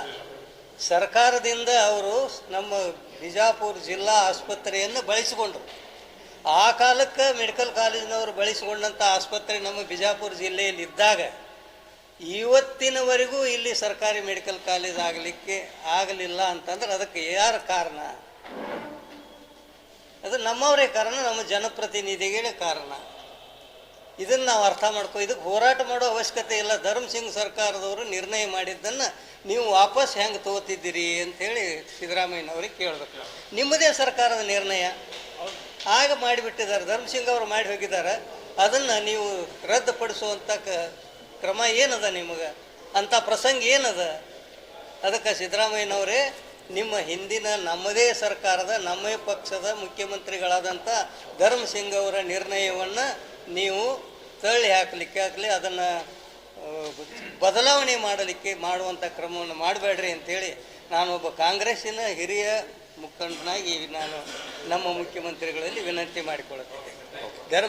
ಸರ್ಕಾರದಿಂದ ಅವರು ನಮ್ಮ ಬಿಜಾಪುರ ಜಿಲ್ಲಾ ಆಸ್ಪತ್ರೆಯನ್ನು ಬಳಸಿಕೊಂಡ್ರು. ಆ ಕಾಲಕ್ಕೆ ಮೆಡಿಕಲ್ ಕಾಲೇಜಿನವರು ಬಳಸಿಕೊಂಡಂಥ ಆಸ್ಪತ್ರೆ ನಮ್ಮ ಬಿಜಾಪುರ ಜಿಲ್ಲೆಯಲ್ಲಿ ಇದ್ದಾಗ ಇವತ್ತಿನವರೆಗೂ ಇಲ್ಲಿ ಸರ್ಕಾರಿ ಮೆಡಿಕಲ್ ಕಾಲೇಜ್ ಆಗಲಿಕ್ಕೆ ಆಗಲಿಲ್ಲ ಅಂತಂದ್ರೆ ಅದಕ್ಕೆ ಯಾರು ಕಾರಣ? ಅದು ನಮ್ಮವರೇ ಕಾರಣ, ನಮ್ಮ ಜನಪ್ರತಿನಿಧಿಗಳೇ ಕಾರಣ. ಇದನ್ನು ನಾವು ಅರ್ಥ ಮಾಡ್ಕೋ ಇದಕ್ಕೆ ಹೋರಾಟ ಮಾಡೋ ಅವಶ್ಯಕತೆ ಇಲ್ಲ. ಧರ್ಮ್ ಸಿಂಗ್ ಸರ್ಕಾರದವರು ನಿರ್ಣಯ ಮಾಡಿದ್ದನ್ನು ನೀವು ವಾಪಸ್ ಹೆಂಗೆ ತಗೋತಿದ್ದೀರಿ ಅಂತೇಳಿ ಸಿದ್ದರಾಮಯ್ಯನವ್ರಿಗೆ ಕೇಳಬೇಕು ನಿಮ್ಮದೇ ಸರ್ಕಾರದ ನಿರ್ಣಯ. ಆಗ ಮಾಡಿಬಿಟ್ಟಿದ್ದಾರೆ. ಧರ್ಮಸಿಂಗ್ ಅವರು ಮಾಡಿ ಹೋಗಿದ್ದಾರೆ. ಅದನ್ನು ನೀವು ರದ್ದುಪಡಿಸುವಂಥ ಕ್ರಮ ಏನದ ನಿಮಗೆ? ಅಂಥ ಪ್ರಸಂಗ ಏನದ? ಅದಕ್ಕೆ ಸಿದ್ದರಾಮಯ್ಯನವರೇ, ನಿಮ್ಮ ಹಿಂದಿನ ನಮ್ಮದೇ ಸರ್ಕಾರದ, ನಮ್ಮ ಪಕ್ಷದ ಮುಖ್ಯಮಂತ್ರಿಗಳಾದಂಥ ಧರ್ಮಸಿಂಗ್ ಅವರ ನಿರ್ಣಯವನ್ನು ನೀವು ತಳ್ಳಿ ಹಾಕಲಿಕ್ಕೆ ಆಗಲಿ, ಅದನ್ನು ಬದಲಾವಣೆ ಮಾಡಲಿಕ್ಕೆ ಮಾಡುವಂಥ ಕ್ರಮವನ್ನು ಮಾಡಬೇಡ್ರಿ ಅಂತೇಳಿ ನಾನೊಬ್ಬ ಕಾಂಗ್ರೆಸ್ಸಿನ ಹಿರಿಯ ಮುಖಂಡನಾಗಿ ನಾನು ನಮ್ಮ ಮುಖ್ಯಮಂತ್ರಿಗಳಲ್ಲಿ ವಿನಂತಿ ಮಾಡಿಕೊಳ್ಳುತ್ತೇನೆ.